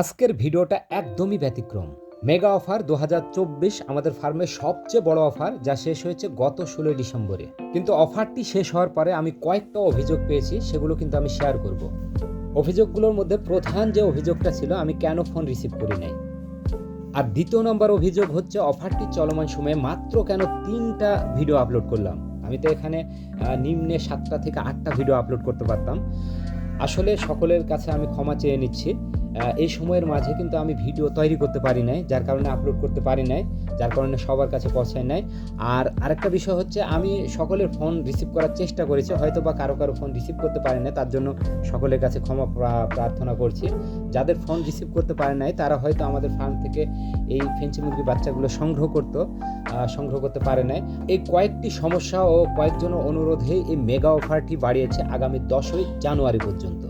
আজকের ভিডিওটা একদমই ব্যতিক্রম। মেগা অফার দু হাজার চব্বিশ আমাদের ফার্মের সবচেয়ে বড় অফার, যা শেষ হয়েছে গত ষোলোই ডিসেম্বরে। কিন্তু অফারটি শেষ হওয়ার পরে আমি কয়েকটা অভিযোগ পেয়েছি, সেগুলো কিন্তু আমি শেয়ার করব। অভিযোগগুলোর মধ্যে প্রধান যে অভিযোগটা ছিল, আমি কেন ফোন রিসিভ করি নাই। আর দ্বিতীয় নম্বর অভিযোগ হচ্ছে, অফারটি চলমান সময়ে মাত্র কেন তিনটা ভিডিও আপলোড করলাম। আমি তো এখানে নিম্নে সাতটা থেকে আটটা ভিডিও আপলোড করতে পারতাম। আসলে সকলের কাছে আমি ক্ষমা চেয়ে নিচ্ছি। এই সময়ের মাঝে কিন্তু আমি ভিডিও তৈরি করতে পারি নাই, যার কারণে আপলোড করতে পারি নাই, যার কারণে সবার কাছে পৌঁছায় নাই। আর আরেকটা বিষয় হচ্ছে, আমি সকলের ফোন রিসিভ করার চেষ্টা করেছি হয়তো বা কারও কারও ফোন রিসিভ করতে পারি না তার জন্য সকলের কাছে ক্ষমা প্রার্থনা করছি। যাদের ফোন রিসিভ করতে পারে নাই, তারা হয়তো আমাদের ফার্ম থেকে এই ফেন্সি মুরগি বাচ্চাগুলো সংগ্রহ করতো সংগ্রহ করতে পারে নাই। এই কয়েকটি সমস্যা ও কয়েকজন অনুরোধে এই মেগা অফারটি বাড়িয়েছে আগামী দশই জানুয়ারি পর্যন্ত।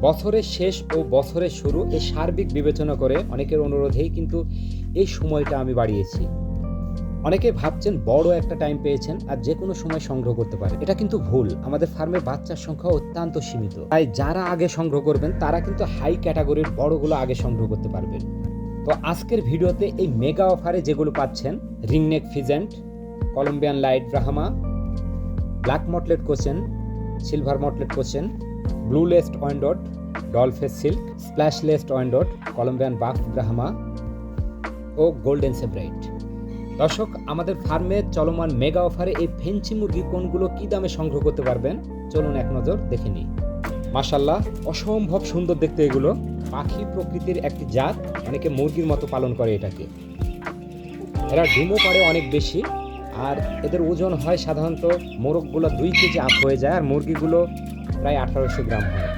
বছরের শেষ ও বছরের শুরু এই সার্বিক বিবেচনা করে অনেকের অনুরোধেই কিন্তু এই সময়টা আমি বাড়িয়েছি। অনেকে ভাবছেন বড় একটা টাইম পেয়েছেন আর যে কোনো সময় সংগ্রহ করতে পারে এটা কিন্তু ভুল। আমাদের ফার্মে বাচ্চার সংখ্যা অত্যন্ত সীমিত। তাই যারা আগে সংগ্রহ করবেন, তারা কিন্তু হাই ক্যাটাগরির বড়গুলো আগে সংগ্রহ করতে পারবেন। তো আজকের ভিডিওতে এই মেগা অফারে যেগুলো পাচ্ছেন ringneck pheasant Columbian light Brahma black mottled Cochin silver mottled Cochin blue laced Wyandotte dollface silkie splash laced Wyandotte Columbian buff Brahma ও গোল্ডেন সেব্রাইট দর্শক, আমাদের ফার্মে চলমান মেগা অফারে এই ফেন্সি মুরগি কোনগুলো কি দামে সংগ্রহ করতে পারবেন? চলুন এক নজর দেখে নিই। মাশাল্লাহ অসম্ভব সুন্দর দেখতে এগুলো। পাখি প্রকৃতির একটি জাত, অনেকে মুরগির মতো পালন করে এটাকে। এরা ডিমও পারে অনেক বেশি, আর এদের ওজন হয় সাধারণত মোরগগুলো দুই কেজি আপ হয়ে যায়, আর মুরগিগুলো প্রায় আঠারোশো গ্রাম হয়।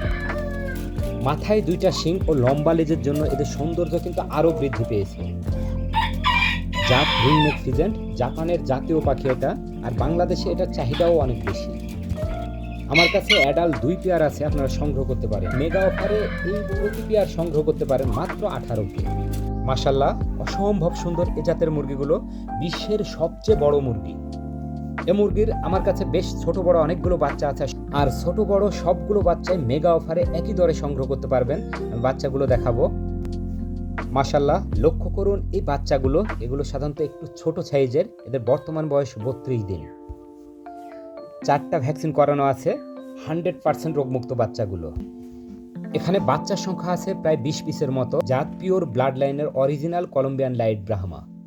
মাথায় দুইটা শিং ও লম্বা লেজের জন্য এদের সৌন্দর্য কিন্তু আরও বৃদ্ধি পেয়েছে। জাত রিংনেক ফিজেন্ট জাপানের জাতীয় পাখি এটা, আর বাংলাদেশে এটার চাহিদাও অনেক বেশি। আমার কাছে অ্যাডাল দুই পেয়ার আছে, আপনারা সংগ্রহ করতে পারেন। মেগা অফারে এই প্রতি পেয়ার সংগ্রহ করতে পারেন মাত্র আঠারো কে মাসাল্লাহ অসম্ভব সুন্দর এ জাতের মুরগিগুলো বিশ্বের সবচেয়ে বড় মুরগি। এ মুরগির আমার কাছে বেশ ছোট বড় অনেকগুলো বাচ্চা আছে। আর ছোট বড় সবগুলো বাচ্চাই মেগা অফারে একই দরে সংগ্রহ করতে পারবেন। বাচ্চাগুলো দেখাবো। মাশাল্লাহ লক্ষ্য করুন এই বাচ্চাগুলো, এগুলো সাধারণত একটু ছোট সাইজের, এদের বর্তমান বয়স বত্রিশ দিন। চারটা ভ্যাকসিন করানো আছে, হান্ড্রেড পার্সেন্ট রোগমুক্ত বাচ্চাগুলো। এখানে বাচ্চার সংখ্যা আছে প্রায় বিশ পিসের মতো, জাত পিওর ব্লাড লাইনের অরিজিনাল কলম্বিয়ান লাইট ব্রাহ্মা।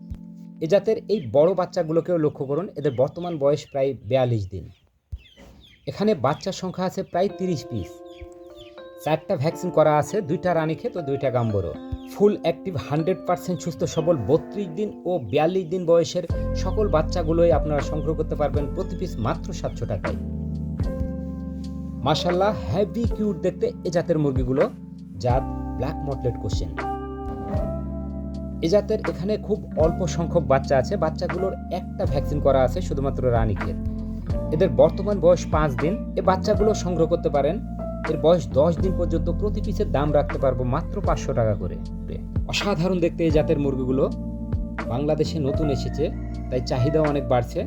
এ জাতের এই বড় বাচ্চাগুলোকেও লক্ষ্য করুন, এদের বর্তমান বয়স প্রায় বিয়াল্লিশ দিন। এখানে বাচ্চার সংখ্যা আছে প্রায় তিরিশ পিস। চারটা ভ্যাকসিন করা আছে, দুইটা রানীক্ষেত ও দুইটা Gumboro. Full active hundred percent সুস্থ, সবল বত্রিশ দিন ও বিয়াল্লিশ দিন বয়সের সকল বাচ্চাগুলোই আপনারা সংগ্রহ করতে পারবেন প্রতি পিস মাত্র সাতশো টাকায়। মাশাল্লাহ হ্যাভি কিউট দেখতে এ জাতের মুরগিগুলো, জাত ব্ল্যাক মটলেট কোশ্চেন এ জাতের এখানে খুব অল্প সংখ্যক বাচ্চা আছে। বাচ্চাগুলোর একটা ভ্যাকসিন করা আছে, শুধুমাত্র রানীক্ষেত এদের বর্তমান বয়স পাঁচ দিন। এ বাচ্চাগুলো সংগ্রহ করতে পারেন। এর বয়স দশ দিন পর্যন্ত প্রতি পিসের দাম রাখতে পারব মাত্র পাঁচশো টাকা করে। অসাধারণ দেখতে এই জাতের মুরগিগুলো। বাংলাদেশে নতুন এসেছে, তাই চাহিদাও অনেক বাড়ছে।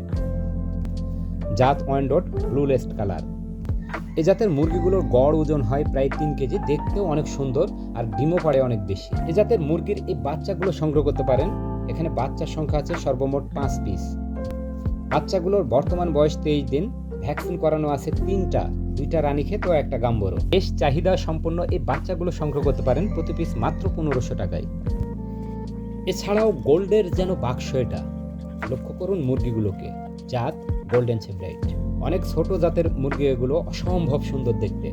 জাত ওয়ান্ডট ব্লু লেস্ট কালার। এ জাতের মুরগিগুলোর গড় ওজন হয় প্রায় তিন কেজি, দেখতেও অনেক সুন্দর আর ডিমও পারে অনেক বেশি। এ জাতের মুরগির এই বাচ্চাগুলো সংগ্রহ করতে পারেন। এখানে বাচ্চার সংখ্যা আছে সর্বমোট পাঁচ পিস। বাচ্চাগুলোর বর্তমান বয়স তেইশ দিন, ভ্যাকসিন করানো আছে তিনটা, দুইটা রানীক্ষেত ও একটা গাম্বরো বেশ চাহিদা সম্পন্ন এই বাচ্চাগুলো সংগ্রহ করতে পারেন প্রতি পিস মাত্র পনেরোশো টাকায়। এছাড়াও গোল্ডের যেন বাক্স এটা। লক্ষ্য করুন মুরগিগুলোকে। জাত গোল্ডেন সেব্রাইট অনেক ছোট জাতের মুরগি এগুলো অসম্ভব সুন্দর দেখতে।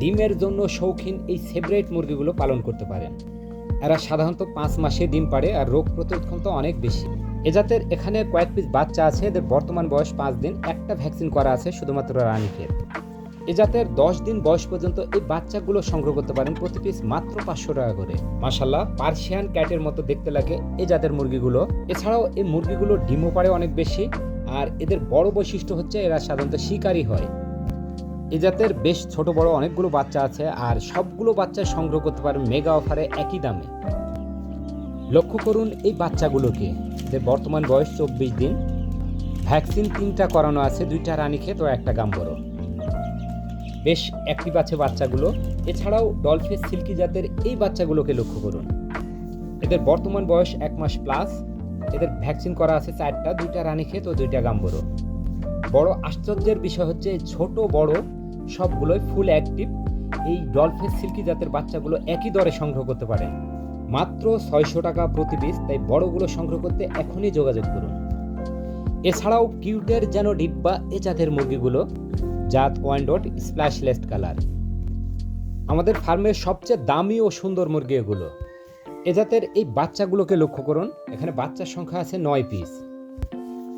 ডিমের জন্য শৌখিন এই সেব্রাইট মুরগিগুলো পালন করতে পারেন। এরা সাধারণত পাঁচ মাসে ডিম পাড়ে আর রোগ প্রতিরোধ ক্ষমতা অনেক বেশি। এ জাতের এখানে কয়েক পিস বাচ্চা আছে, এদের বর্তমান বয়স পাঁচ দিন। একটা ভ্যাকসিন করা আছে, শুধুমাত্র রানীক্ষেত এ জাতের দশ দিন বয়স পর্যন্ত এই বাচ্চাগুলো সংগ্রহ করতে পারেন প্রতি পিস মাত্র পাঁচশো টাকা করে। মাসাল্লাহ পার্সিয়ান ক্যাটের মতো দেখতে লাগে এ জাতের মুরগিগুলো। এছাড়াও এই মুরগিগুলো ডিমও পারে অনেক বেশি। আর এদের বড় বৈশিষ্ট্য হচ্ছে এরা সাধারণত শিকারী হয়। এ জাতের বেশ ছোট বড় অনেকগুলো বাচ্চা আছে আর সবগুলো বাচ্চা সংগ্রহ করতে পারেন মেগা অফারে একই দামে। লক্ষ্য করুন এই বাচ্চাগুলোকে। এদের বর্তমান বয়স চব্বিশ দিন। ভ্যাকসিন তিনটা করানো আছে, দুইটা রানীক্ষেত ও একটা গাম্বরো বেশ অ্যাক্টিভ আছে বাচ্চাগুলো। এছাড়াও ডলফিস সিল্কি জাতের এই বাচ্চাগুলোকে লক্ষ্য করুন। এদের বর্তমান বয়স এক মাস প্লাস এদের ভ্যাকসিন করা আছে চারটা, দুইটা রানীক্ষেত ও দুইটা গাম্বরো বড় আশ্চর্যের বিষয় হচ্ছে, ছোট, বড় সবগুলোই ফুল অ্যাক্টিভ এই ডলফিন সিল্কি জাতের বাচ্চাগুলো একই দরে সংগ্রহ করতে পারে। মাত্র ছয়শো টাকা প্রতি পিস তাই বড়গুলো সংগ্রহ করতে এখনই যোগাযোগ করুন। এছাড়াও কিউটের যেন ডিব্বা এ জাতের মুরগিগুলো, জাত ওয়ান্ডট স্প্ল্যাশলেস্ট কালার আমাদের ফার্মের সবচেয়ে দামি ও সুন্দর মুরগি এগুলো। এ জাতের এই বাচ্চাগুলোকে লক্ষ্য করুন। এখানে বাচ্চার সংখ্যা আছে নয় পিস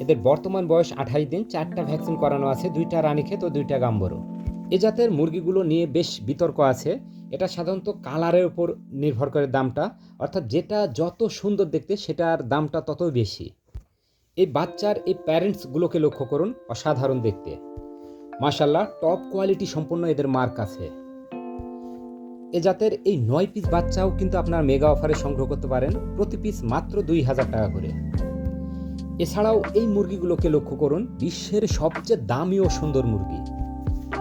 এদের বর্তমান বয়স আঠাশ দিন, চারটা ভ্যাকসিন করানো আছে, দুইটা রানীক্ষেত ও দুইটা গাম্বরো। এ জাতের মুরগিগুলো নিয়ে বেশ বিতর্ক আছে। এটা সাধারণত কালারের উপর নির্ভর করে দামটা, অর্থাৎ যেটা যত সুন্দর দেখতে, সেটার দামটা তত বেশি। এই বাচ্চার এই প্যারেন্টসগুলোকে লক্ষ্য করুন, অসাধারণ দেখতে। মাশাল্লাহ টপ কোয়ালিটি সম্পন্ন এদের মার্ক আছে। এ জাতের এই নয় পিস বাচ্চাও কিন্তু আপনার মেগা অফারে সংগ্রহ করতে পারেন প্রতি পিস মাত্র দুই হাজার টাকা করে। এছাড়াও এই মুরগিগুলোকে লক্ষ্য করুন, বিশ্বের সবচেয়ে দামি ও সুন্দর মুরগি।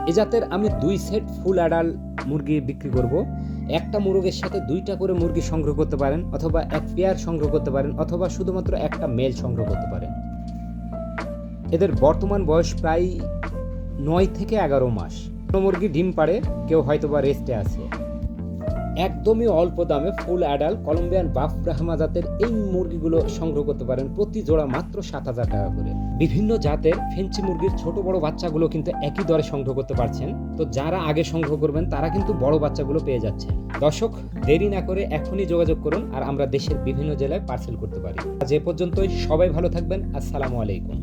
এ জাতের আমি দুই সেট ফুল অ্যাডাল মুরগি বিক্রি করব। একটা মুরগের সাথে দুইটা করে মুরগি সংগ্রহ করতে পারেন, অথবা এক পেয়ার সংগ্রহ করতে পারেন, অথবা শুধুমাত্র একটা মেল সংগ্রহ করতে পারেন। এদের বর্তমান বয়স প্রায় নয় থেকে এগারো মাস। কোনো মুরগি ডিম পাড়ে, কেউ হয়তোবা রেস্টে আছে। একদমই অল্প দামে full adult Columbian buff Brahma জাতের এই মুরগিগুলো সংগ্রহ করতে পারেন প্রতি জোড়া মাত্র সাত হাজার টাকা করে। বিভিন্ন জাতের ফেঞ্চি মুরগির ছোট বড় বাচ্চাগুলো কিন্তু একই দরে সংগ্রহ করতে পারছেন। তো যারা আগে সংগ্রহ করবেন, তারা কিন্তু বড় বাচ্চাগুলো পেয়ে যাচ্ছে দর্শক, দেরি না করে এখনই যোগাযোগ করুন আর আমরা দেশের বিভিন্ন জেলায় পার্সেল করতে পারি। এ পর্যন্তই। সবাই ভালো থাকবেন। আসসালামু আলাইকুম।